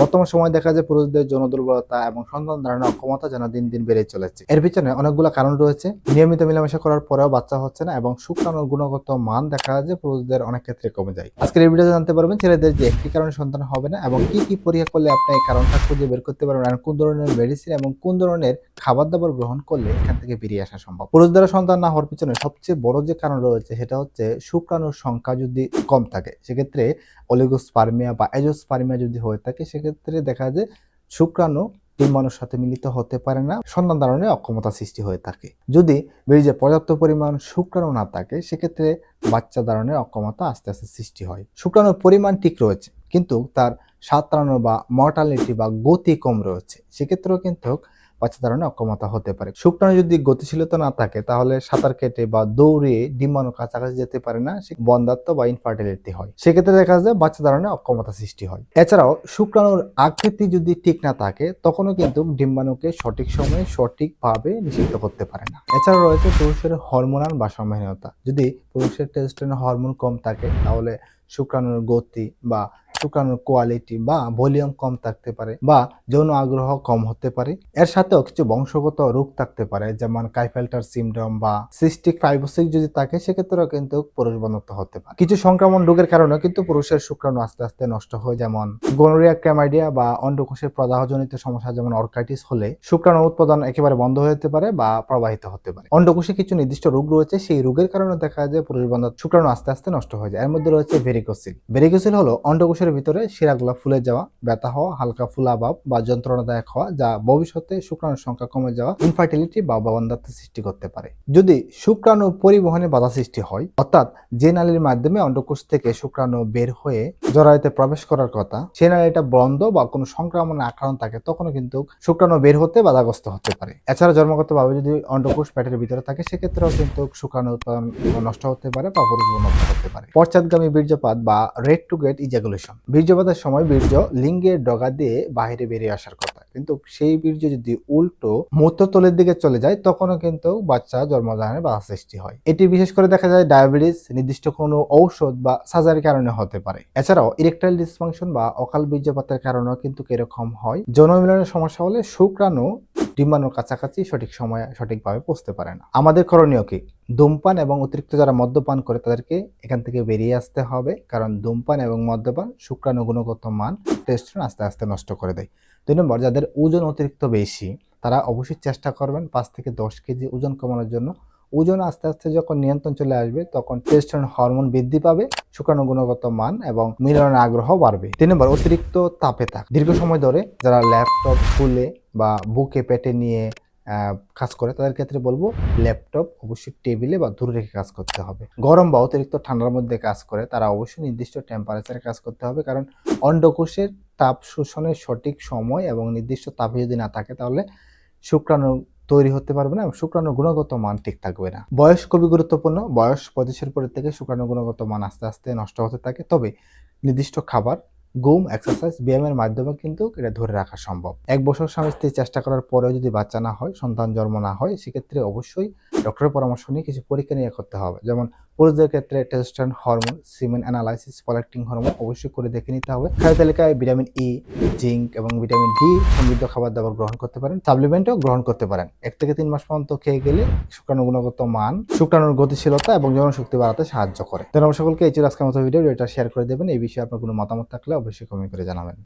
বর্তমান সময় দেখা যায় পুরুষদের যৌন দুর্বলতা এবং সন্তান ধারণের অক্ষমতা যেন দিন দিন বেড়ে চলেছে। এর পিছনে অনেকগুলো কারণ রয়েছে। নিয়মিত মেলামেশা করার পরেও বাচ্চা হচ্ছে না এবং শুক্রাণুর গুণগত মান দেখা যায় পুরুষদের অনেক ক্ষেত্রে কমে যায়। আজকের এই ভিডিওতে জানতে পারবেন ছেলেদের যে একটি কারণে সন্তান হবে না এবং কি কি পরীক্ষা করলে আপনি এই কারণটা খুঁজে বের করতে পারবেন আর কোন ধরনের মেডিসিন এবং কোন ধরনের খাবার দাবার গ্রহণ করলে এখান থেকে বেরিয়ে আসা সম্ভব। পুরুষদের সন্তান না হওয়ার পিছনে সবচেয়ে বড় যে কারণ রয়েছে সেটা হচ্ছে শুক্রাণুর সংখ্যা যদি কম থাকে, সেক্ষেত্রে অলিগোস্পার্মিয়া বা এজোস্পার্মিয়া যদি হয়ে থাকে, সেক্ষেত্রে দেখা যায় শুক্রাণু ডিম্বাণুর সাথে মিলিত হতে পারে না। সন্তান ধারণে অক্ষমতা সৃষ্টি হয়ে থাকে। যদি বীর্যে পর্যাপ্ত পরিমাণ শুক্রাণু না থাকে, সেক্ষেত্রে বাচ্চা ধারণের অক্ষমতা আস্তে আস্তে সৃষ্টি হয়। শুক্রাণুর পরিমাণ ঠিক রয়েছে, কিন্তু তার সাঁতরানো বা মর্টালিটি বা গতি কম রয়েছে। সেক্ষেত্রেও কিন্তু বাচ্চা ধারণে অক্ষমতা হতে পারে। শুক্রাণু যদি গতিশীলতা না থাকে, তাহলে সাঁতার কেটে বা দৌড়ে ডিম্বাণু কাছাকাছি যেতে পারে না, সে বন্ধাত্ম বা ইনফার্টিলিটি হয়। সেক্ষেত্রে দেখা যায় বাচ্চা ধারণে অক্ষমতা সৃষ্টি হয়। এছাড়াও, শুক্রাণুর আকৃতি যদি ঠিক না থাকে, তখনও কিন্তু ডিম্বাণুকে সঠিক সময়ে সঠিকভাবে নিষিদ্ধ করতে পারে না। এছাড়াও রয়েছে পুরুষের হরমোনাল ভারসাম্যহীনতা যদি পুরুষের টেস্টোস্টেরন হরমোন কম থাকে, তাহলে শুক্রাণুর গতি বা শুক্রাণুর কোয়ালিটি বা ভলিউম কম থাকতে পারে বা যৌন আগ্রহ কম হতে পারে। এর সাথেও কিছু বংশগত রোগ থাকতে পারে, যেমন কাইফেল্টার সিমডম বা সিস্টিক ফাইবোসিস যদি থাকে, সেক্ষেত্রেও কিন্তু পুরুষ বন্ধত্ব হতে পারে। কিছু সংক্রমণ রোগের কারণে কিন্তু পুরুষের শুক্রাণু আস্তে আস্তে নষ্ট হয়, যেমন গোনোরিয়া ক্যামাইডিয়া বা অন্ডকোষের প্রদাহজনিত সমস্যা, যেমন অর্কাইটিস হলে শুক্রাণু উৎপাদন একেবারে বন্ধ হয়ে যেতে পারে বা প্রবাহিত হতে পারে। অন্ডকোষে কিছু নির্দিষ্ট রোগ রয়েছে, সেই রোগের কারণে দেখা যায় পুরুষ বন্ধত্ব শুক্রাণু আস্তে আস্তে নষ্ট হয়ে যায়। এর মধ্যে রয়েছে ভেরিকোসিল ভেরিকোসিল হলো অন্ডকোষের ভিতরে শিরাগুলো ফুলে যাওয়া, ব্যথা হওয়া, হালকা ফুলাভাব বা যন্ত্রণাদায়ক হওয়া যা ভবিষ্যতে শুক্রাণুর সংখ্যা কমে যাওয়া ইনফার্টিলিটি বা বন্ধাত্ম সৃষ্টি করতে পারে। যদি শুক্রাণু পরিবহনে বাধা সৃষ্টি হয়, অর্থাৎ যে নালীর মাধ্যমে অন্ডকোষ থেকে শুক্রাণু বের হয়ে জরায়ুতে প্রবেশ করার কথা, সে নালীটা বন্ধ বা কোনো সংক্রমণে আক্রান্ত থাকে, তখনও কিন্তু শুক্রাণু বের হতে বাধাগ্রস্ত হতে পারে। এছাড়া জন্মগতভাবে যদি অন্ডকোষ পেটের ভিতরে থাকে, সেক্ষেত্রেও কিন্তু শুক্রাণু উৎপাদন নষ্ট হতে পারে বা নষ্ট হতে পারে। পশ্চাৎগামী বীর্যপাত বা রেড টু গেট ইজাগুলেশন বীর্যপাতের সময় বীর্য লিঙ্গের ডগা দিয়ে বাইরে বেরিয়ে আসার কথা। কিন্তু সেই বীর্য যদি উল্টো মূত্রতলের দিকে চলে যায়, তখনও কিন্তু বাচ্চা জন্মদানের বাধা সৃষ্টি হয়। এটি বিশেষ করে দেখা যায় ডায়াবেটিস, নির্দিষ্ট কোনো ঔষধ বা সাজার কারণে হতে পারে। এছাড়াও ইরেকটাইল ডিসফাংশন বা অকাল বীর্যপাতের কারণেও কিন্তু এরকম হয়। যৌন মিলনের সমস্যা হলে শুক্রাণু ডিম্বাণুর কাছাকাছি সঠিক সময়ে সঠিকভাবে পৌঁছতে পারে না। আমাদের করণীয় কি? ধূমপান এবং অতিরিক্ত যারা মদ্যপান করে তাদেরকে এখান থেকে বেরিয়ে আসতে হবে। কারণ ধূমপান এবং মদ্যপান শুক্রাণু গুণগত মান টেস্টোস্টেরন আস্তে আস্তে নষ্ট করে দেয়। দুই নম্বর, যাদের ওজন অতিরিক্ত বেশি, তারা অবশ্যই চেষ্টা করবেন পাঁচ থেকে দশ কেজি ওজন কমানোর জন্য। ওজন আস্তে আস্তে যখন নিয়ন্ত্রণ চলে আসবে, তখন টেস্টোস্টেরন হরমোন বৃদ্ধি পাবে, শুক্রাণু গুণগত মান এবং মিলনের আগ্রহ বাড়বে। তিন নম্বর, অতিরিক্ত তাপে থাক। দীর্ঘ সময় ধরে যারা ল্যাপটপ খুলে বা বুকে পেটে নিয়ে কাজ করে, তাদের ক্ষেত্রে বলব ল্যাপটপ অবশ্যই টেবিলে বা দূরে রেখে কাজ করতে হবে। গরম বা অতিরিক্ত ঠান্ডার মধ্যে কাজ করে, তারা অবশ্যই নির্দিষ্ট টেম্পারেচারে কাজ করতে হবে। কারণ অন্ডকোষের তাপ শোষণের সঠিক সময় এবং নির্দিষ্ট তাপে যদি না থাকে, তাহলে শুক্রাণু তৈরি হতে পারবে না এবং শুক্রাণুর গুণগত মান ঠিক থাকবে না। বয়স খুবই গুরুত্বপূর্ণ, বয়স পঁচিশের পরের থেকে শুক্রাণুর গুণগত মান আস্তে আস্তে নষ্ট হতে থাকে। তবে নির্দিষ্ট খাবার ঘুম এক্সারসাইজ ব্যায়ামের মাধ্যমে কিন্তু এটা ধরে রাখা সম্ভব। এক বছর স্বামী স্ত্রী চেষ্টা করার পরেও যদি বাচ্চা না হয়, সন্তান জন্ম না হয়, সেক্ষেত্রে অবশ্যই ডক্টরের পরামর্শ নিয়ে কিছু পরীক্ষা নিয়ে করতে হবে। যেমন পুরুষদের ক্ষেত্রে testosterone hormone semen analysis prolactin hormone অবশ্যই করে দেখে নিতে হবে। খাদ্য তালিকায় ভিটামিন ই জিঙ্ক এবং ভিটামিন ডি সমৃদ্ধ খাবার দাবার গ্রহণ করতে পারেন সাপ্লিমেন্টও গ্রহণ করতে পারেন। এক থেকে তিন মাস পর্যন্ত খেয়ে গেলে শুক্রাণু গুণগত মান, শুক্রাণুর গতিশীলতা এবং জনশক্তি বাড়াতে সাহায্য করে। ধন্যবাদ সকলকে, এই ছিল আজকের মতো ভিডিও এটা শেয়ার করে দেবেন। এই বিষয়ে আপনার কোনো মতামত থাকলে অবশ্যই কমেন্ট করে জানাবেন।